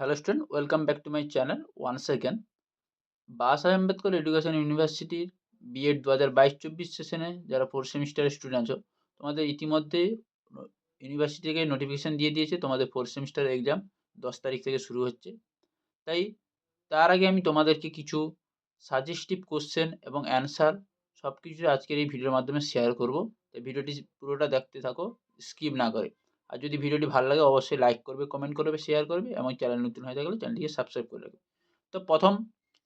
Hello student welcome back to my channel one second bus Ambedkar education ইউনিভার্সিটির B Ed দু হাজার বাইশ চব্বিশ সেশনে যারা ফোর্থ সেমিস্টারের স্টুডেন্ট আছো, তোমাদের ইতিমধ্যে ইউনিভার্সিটি থেকে নোটিফিকেশান দিয়ে দিয়েছে, তোমাদের ফোর্থ সেমিস্টার এক্সাম দশ তারিখ থেকে শুরু হচ্ছে। তাই তার আগে আমি তোমাদেরকে কিছু সাজেস্টিভ কোশ্চেন এবং অ্যান্সার সব কিছু আজকের এই ভিডিওর মাধ্যমে শেয়ার করব। তাই ভিডিওটি পুরোটা দেখতে থাকো স্কিপ না করে। আর যদি ভিডিওটি ভালো লাগে অবশ্যই লাইক করবে কমেন্ট করবে শেয়ার করবে এবং চ্যানেল নতুন হয়ে থাকলে চ্যানেলটিকে সাবস্ক্রাইব করে রাখবে। তো প্রথম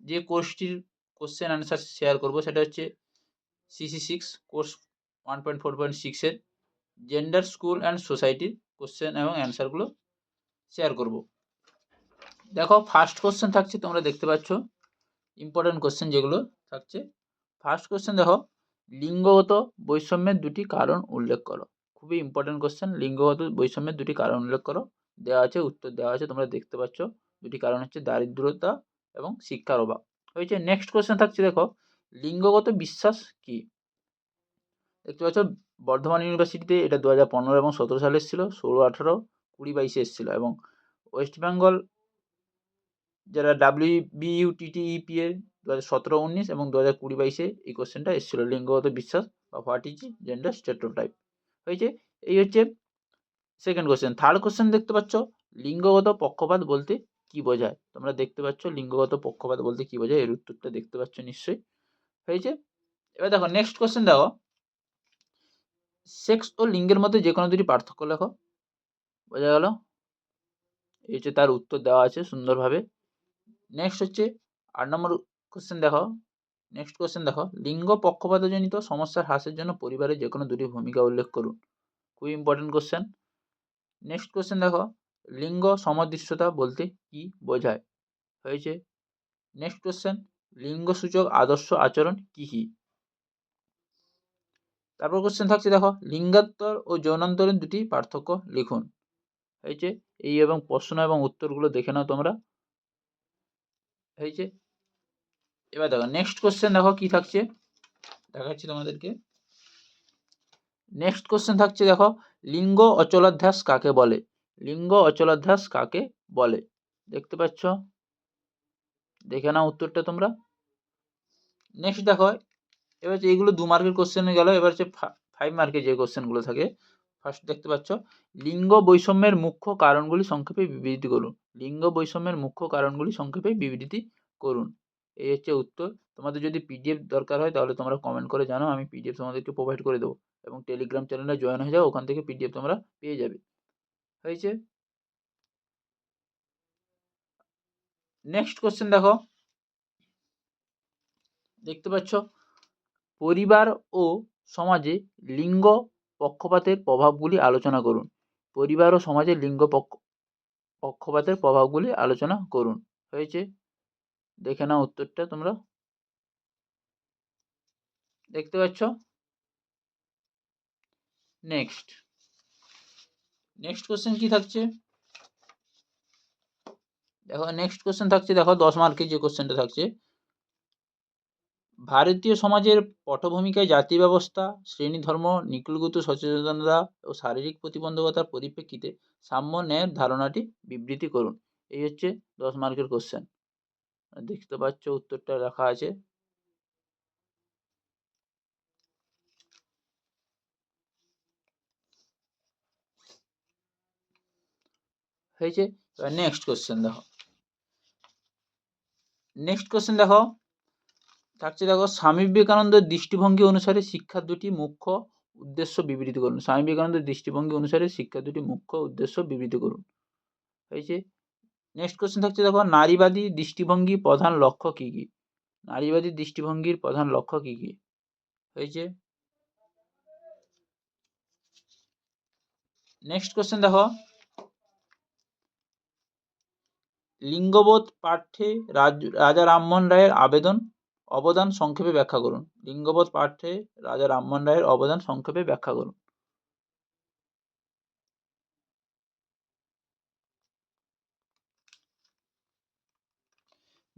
যে কোর্সটির কোশ্চেন অ্যান্সার শেয়ার করব সেটা হচ্ছে CC six course one point four point সিক্সের জেন্ডার স্কুল অ্যান্ড সোসাইটির কোশ্চেন এবং অ্যান্সারগুলো শেয়ার করব। দেখো ফার্স্ট কোশ্চেন থাকছে, তোমরা দেখতে পাচ্ছ ইম্পর্টেন্ট কোশ্চেন যেগুলো থাকছে। ফার্স্ট কোশ্চেন দেখো, লিঙ্গগত বৈষম্যের দুটি কারণ উল্লেখ করো। খুবই ইম্পর্টেন্ট কোশ্চেন লিঙ্গগত বৈষম্যের দুটি কারণ উল্লেখ করো। দেওয়া আছে, উত্তর দেওয়া আছে, তোমরা দেখতে পাচ্ছ। দুটি কারণ হচ্ছে দারিদ্রতা এবং শিক্ষার অভাব। হয়েছে নেক্সট কোশ্চেন থাকছে, দেখো, লিঙ্গগত বিশ্বাস কি? দেখতে পাচ্ছ, বর্ধমান ইউনিভার্সিটিতে এটা দু হাজার পনেরো এবং সতেরো সালে এসেছিল, ষোলো, আঠারো, কুড়ি, বাইশে এসেছিল এবং ওয়েস্ট বেঙ্গল, যারা ডাব্লিউ বিইউটিটিইপি এর দু হাজার সতেরো, উনিশ এবং দু হাজার কুড়ি, বাইশে এই কোশ্চেনটা এসেছিল, লিঙ্গগত বিশ্বাস বা হোয়াট ইজ জেন্ডার স্টেটোটাইপ হয়েছে এই হচ্ছে সেকেন্ড কোশ্চেন থার্ড কোশ্চেন দেখতে পাচ্ছ? লিঙ্গগত পক্ষপাত বলতে কি বোঝায়? তোমরা দেখতে পাচ্ছ লিঙ্গগত পক্ষপাত বলতে কি বোঝায়? এর উত্তরটা দেখতে পাচ্ছ নিশ্চয়ই। হয়েছে? এবার দেখো নেক্সট কোশ্চেন দেখো। সেক্স ও লিঙ্গের মধ্যে যে কোনো দুটি পার্থক্য লেখো। বোঝা গেল? এই হচ্ছে তার উত্তর দেওয়া আছে সুন্দরভাবে। নেক্সট হচ্ছে আট নম্বর কোশ্চেন দেখো। নেক্সট কোশ্চেন দেখো। লিঙ্গ পক্ষপাতজনিত সমস্যার হ্রাসের জন্য পরিবারে যে কোনো দুটি ভূমিকা উল্লেখ করুন। খুবই ইম্পর্টেন্ট কোশ্চেন নেক্সট কোশ্চেন দেখো। লিঙ্গ সমদৃশ্যতা বলতে কি বোঝায়? হয়েছে। নেক্সট কোশ্চেন লিঙ্গসূচক আদর্শ আচরণ কী কী? তারপর কোশ্চেন থাকছে দেখো। লিঙ্গান্তর ও যৌনান্তরের দুটি পার্থক্য লিখুন। হয়েছে। এই এবং প্রশ্ন এবং উত্তরগুলো দেখে নাও তোমরা। হয়েছে। এবার দেখো নেক্সট কোশ্চেন দেখো কি থাকছে? দেখাচ্ছি তোমাদেরকে। নেক্সট কোশ্চেন থাকছে দেখো, লিঙ্গ অচলাধ্যাস কাকে বলে? লিঙ্গ অচলাধ্যাস কাকে বলে? দেখতে পাচ্ছ? দেখে নাও উত্তরটা তোমরা। নেক্সট দেখো, এবার এইগুলো দু মার্কের কোশ্চেনে গেল, এবার হচ্ছে ফাইভ মার্কের যে কোশ্চেনগুলো থাকে ফার্স্ট দেখতে পাচ্ছ, লিঙ্গ বৈষম্যের মুখ্য কারণগুলি সংক্ষেপে বিবৃতি করুন। লিঙ্গ বৈষম্যের মুখ্য কারণগুলি সংক্ষেপে বিবৃতি করুন। এই হচ্ছে উত্তর। তোমাদের যদি পিডিএফ দরকার হয় তাহলে তোমরা কমেন্ট করে জানো আমি পিডিএফ তোমাদেরকে প্রোভাইড করে দেবো। এবং টেলিগ্রাম চ্যানেলে জয়েন হয়ে যাও, ওখান থেকে পিডিএফ তোমরা পেয়ে যাবে। হয়েছে? নেক্সট কোশ্চেন দেখো। দেখতে পাচ্ছ? পরিবার ও সমাজে লিঙ্গ পক্ষপাতের প্রভাবগুলি আলোচনা করুন। পরিবার ও সমাজে লিঙ্গ পক্ষ, পক্ষপাতের প্রভাবগুলি আলোচনা করুন। হয়েছে? দেখে নাও উত্তরটা তোমরা। দেখতে পাচ্ছ? নেক্সট নেক্সট কোশ্চেন কি থাকছে? দেখো নেক্সট কোশ্চেন থাকছে, দেখো, দশ মার্কের যে কোশ্চেনটা থাকছে। ভারতীয় সমাজের পটভূমিকায় জাতি ব্যবস্থা, শ্রেণি ধর্ম, নিকুলগত সচেতনতা ও শারীরিক প্রতিবন্ধকতার পরিপ্রেক্ষিতে সাম্য ন্যায়ের ধারণাটি বিবৃতি করুন। এই হচ্ছে দশ মার্কের কোশ্চেন দেখতে পাচ্ছ উত্তরটা লেখা আছে। হয়েছে? নেক্সট কোশ্চেন দেখো। নেক্সট কোশ্চেন দেখো। থাকছে দেখো, স্বামী বিবেকানন্দের দৃষ্টিভঙ্গি অনুসারে শিক্ষার দুটি মুখ্য উদ্দেশ্য বিবৃতি করুন। স্বামী বিবেকানন্দের দৃষ্টিভঙ্গি অনুসারে শিক্ষার দুটি মুখ্য উদ্দেশ্য বিবৃতি করুন। হয়েছে? নেক্সট কোশ্চেন থাকছে, দেখো, নারীবাদী দৃষ্টিভঙ্গি প্রধান লক্ষ্য কী কী? নারীবাদী দৃষ্টিভঙ্গির প্রধান লক্ষ্য কী কী? হয়েছে? নেক্সট কোশ্চেন দেখো। লিঙ্গবোধ পাঠ্যে রাজা রামমোহন রায়ের আবেদন, অবদান সংক্ষেপে ব্যাখ্যা করুন। লিঙ্গবোধ পাঠ্যে রাজা রামমোহন রায়ের অবদান সংক্ষেপে ব্যাখ্যা করুন।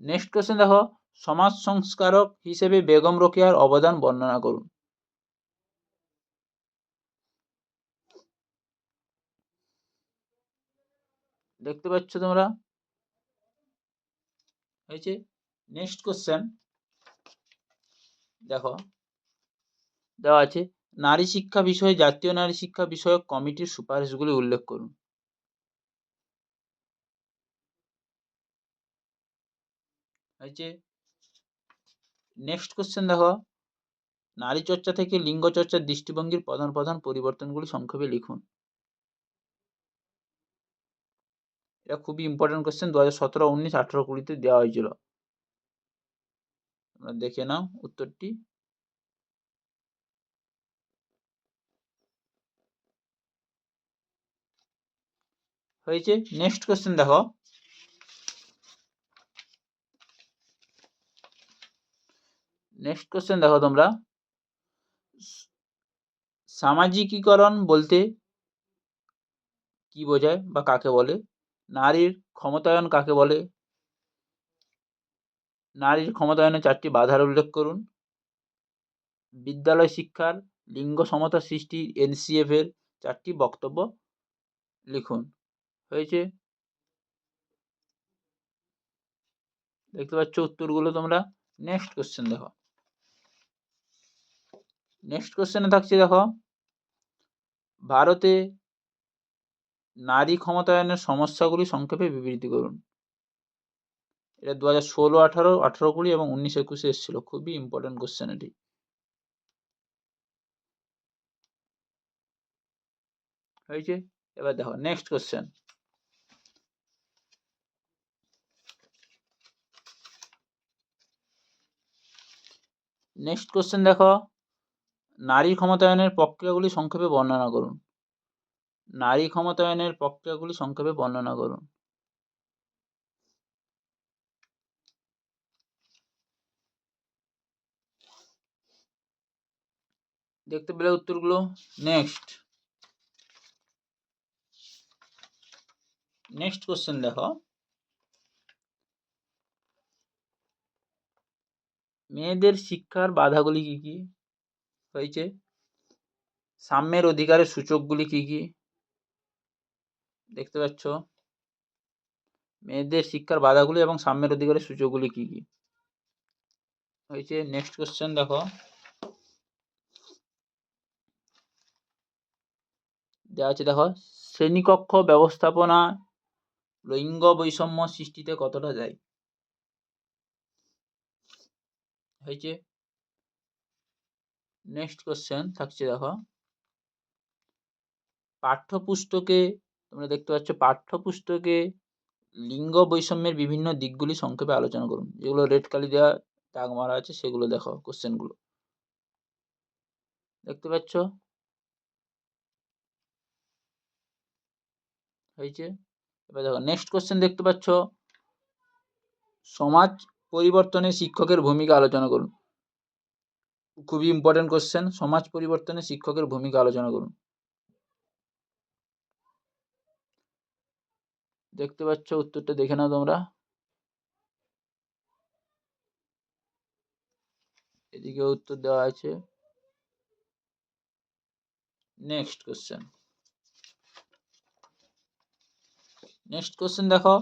নেক্সট কোশ্চেন দেখো, সমাজ সংস্কারক হিসেবে বেগম রোকেয়ার অবদান বর্ণনা করুন। দেখতে পাচ্ছ তোমরা? হয়েছে নেক্সট কোশ্চেন দেখো, দেওয়া আছে, নারী শিক্ষা বিষয়ে জাতীয় নারী শিক্ষা বিষয়ক কমিটির সুপারিশগুলি উল্লেখ করুন। হয়েছে নেক্সট কোশ্চেন দেখো। নারী চর্চা থেকে লিঙ্গ চর্চার দৃষ্টিভঙ্গির প্রধান প্রধান পরিবর্তনগুলি সংক্ষেপে লিখুন। এটা খুবই ইম্পর্টেন্ট কোশ্চেন দু হাজার সতেরো, উনিশ, আঠেরো, কুড়িতে দেওয়া হয়েছিল। তোমরা দেখে নাও উত্তরটি। হয়েছে। নেক্সট কোশ্চেন দেখো। নেক্সট কোশ্চেন দেখো তোমরা। সামাজিকীকরণ বলতে কি বোঝায় বা কাকে বলে? নারীর ক্ষমতায়ন কাকে বলে? নারীর ক্ষমতায়নে চারটি বাধার উল্লেখ করুন। বিদ্যালয় শিক্ষার লিঙ্গ সমতা সৃষ্টি এনসিএফ এর চারটি বক্তব্য লিখুন। হয়েছে? দেখতে পাচ্ছ উত্তরগুলো তোমরা। নেক্সট কোশ্চেন দেখো। নেক্সট কোশ্চেনে থাকছে দেখো, ভারতে নারী ক্ষমতায়নের সমস্যাগুলি সংক্ষেপে বিবৃতি করুন। এটা দু হাজার ষোলো, আঠারো আঠারো কুড়ি এবং উনিশ একুশে এসেছিল, খুবই ইম্পর্টেন্ট কোশ্চেন এটি। হয়েছে এবার দেখো নেক্সট কোশ্চেন নেক্সট কোশ্চেন দেখো নারী ক্ষমতায়নের প্রক্রিয়াগুলি সংক্ষেপে বর্ণনা করুন। নারী ক্ষমতায়নের প্রক্রিয়াগুলি সংক্ষেপে বর্ণনা করুন। দেখতে পেলে উত্তরগুলো? নেক্সট নেক্সট কোশ্চেন দেখো। মেয়েদের শিক্ষার বাধাগুলি কি কি? হয়েছে। সাম্যের অধিকারের সূচকগুলি কি কি? দেখতে পাচ্ছ। মেয়েদের শিক্ষার বাধাগুলি এবং সাম্যের অধিকারের সূচকগুলি কি কি? হয়েছে। নেক্সট কোশ্চেন দেখো। দেওয়া আছে দেখো, শ্রেণীকক্ষ ব্যবস্থাপনা লিঙ্গ বৈষম্য সৃষ্টিতে কতটা যায় হয়েছে। নেক্সট কোশ্চেন থাকছে দেখো। পাঠ্যপুস্তকে, তোমরা দেখতে পাচ্ছ, পাঠ্যপুস্তকে লিঙ্গ বৈষম্যের বিভিন্ন দিকগুলি সংক্ষেপে আলোচনা করুন। যেগুলো রেড কালি দেওয়া দাগ মারা আছে, সেগুলো দেখো কোশ্চেনগুলো দেখতে পাচ্ছ? হয়েছে? এবার দেখো নেক্সট কোশ্চেন দেখতে পাচ্ছ? সমাজ পরিবর্তনে শিক্ষকের ভূমিকা আলোচনা করুন। খুবই ইম্পর্টেন্ট কোশ্চেন সমাজ পরিবর্তনে শিক্ষকের ভূমিকা আলোচনা করুন। দেখতে পাচ্ছ, উত্তরটা দেখে নাও তোমরা। এদিকে উত্তর দেওয়া আছে। নেক্সট কোশ্চেন নেক্সট কোশ্চেন দেখো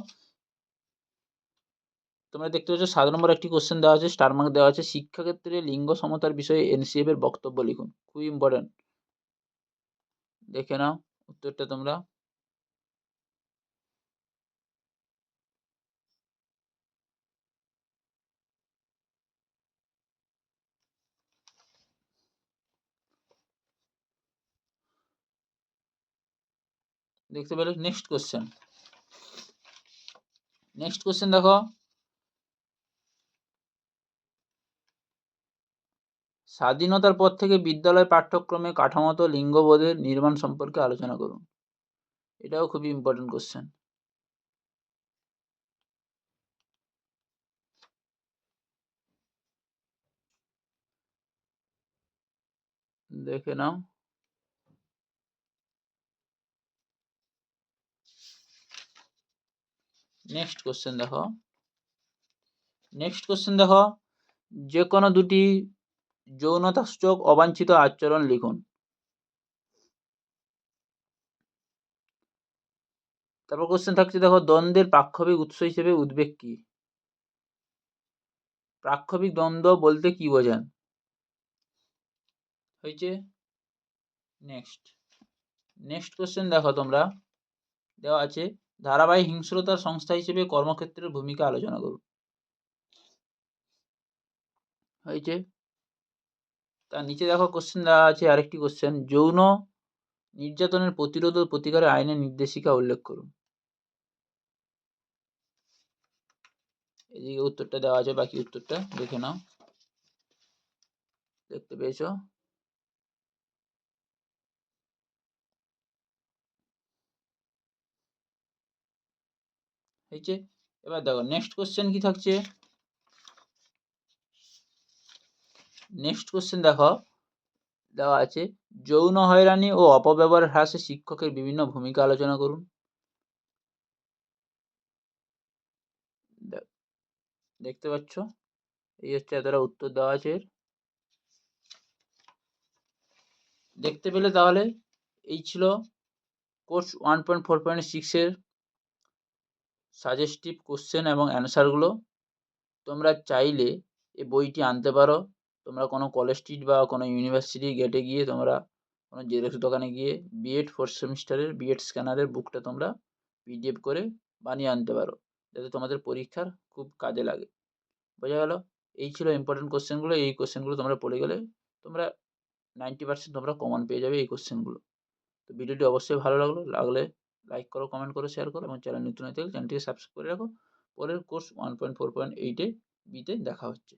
তোমরা দেখতে পাচ্ছ সাত নম্বর একটি কোশ্চেন দেওয়া আছে স্টার মার্ক দেওয়া আছে, শিক্ষাক্ষেত্রে লিঙ্গ সমতার বিষয়ে এনসিএফ এর বক্তব্য লিখুন, খুবই ইম্পর্টেন্ট দেখে নাও উত্তরটা তোমরা। দেখতে পেলে নেক্সট কোশ্চেন নেক্সট কোশ্চেন দেখো। স্বাধীনতার পর থেকে বিদ্যালয় পাঠ্যক্রমে কাঠামোত লিঙ্গবোধের নির্মাণ সম্পর্কে আলোচনা করুন। এটাও খুবই ইম্পর্টেন্ট কোশ্চেন দেখে নাও। নেক্সট কোশ্চেন দেখো। নেক্সট কোশ্চেন দেখো। যে কোনো দুটি যৌনতাসূচক অবাঞ্ছিত আচরণ লিখুন। তারপর কোশ্চেন থাকছে, দেখো, দ্বন্দ্বের প্রাক্ষবিক উৎস হিসেবে উদ্বেগ কি? প্রাক্ষবিক দ্বন্দ্ব বলতে কি বোঝান? হয়েছে? নেক্সট নেক্সট কোশ্চেন দেখো তোমরা। দেওয়া আছে, ধারাবাহিক হিংস্রতার সংস্থা হিসেবে কর্মক্ষেত্রের ভূমিকা আলোচনা করুন হয়েছে? তার নিচে দেখো কোশ্চেন দেওয়া আছে, আরেকটি কোশ্চেন যৌন নির্যাতনের প্রতিরোধ ও প্রতিকারে আইনের নির্দেশিকা উল্লেখ করুন। এদিকে উত্তরটা দেওয়া আছে, বাকি উত্তরটা দেখে নাও। দেখতে পেয়েছ? হয়েছে এবার দেখো নেক্সট কোশ্চেন কি থাকছে? নেক্সট কোশ্চেন দেখো। দেওয়া আছে, যৌন হয়রানি ও অপব্যবহার হ্রাসে শিক্ষকের বিভিন্ন ভূমিকা আলোচনা করুন। দেখতে পাচ্ছ? এই হচ্ছে এতটা উত্তর দেওয়া আছে। দেখতে পেলে তাহলে এই ছিল course one point four point সিক্সের সাজেস্টিভ কোশ্চেন এবং অ্যান্সারগুলো। তোমরা চাইলে এই বইটি আনতে পারো। তোমরা কোনো কলেজ স্ট্রিট বা কোনো ইউনিভার্সিটি গেটে গিয়ে তোমরা কোনো জেরক্স দোকানে গিয়ে বিএড ফোর্থ সেমিস্টারের বিএড স্ক্যানারের বুকটা তোমরা পিডিএফ করে বানিয়ে আনতে পারো। যাতে তোমাদের পরীক্ষার খুব কাজে লাগে। বোঝা গেল? এই ছিল ইম্পর্টেন্ট কোশ্চেনগুলো এই কোশ্চেনগুলো তোমরা পড়ে গেলে তোমরা নাইনটি পার্সেন্ট তোমরা কমন পেয়ে যাবে এই কোশ্চেনগুলো তো ভিডিওটি অবশ্যই ভালো লাগল। লাগলে লাইক করো কমেন্ট করো শেয়ার করো এবং চ্যানেল নতুন হয়ে থাকলে চ্যানেলটিকে সাবস্ক্রাইব করে রাখো। পরের course one point four point এইটে বিতে দেখা হচ্ছে।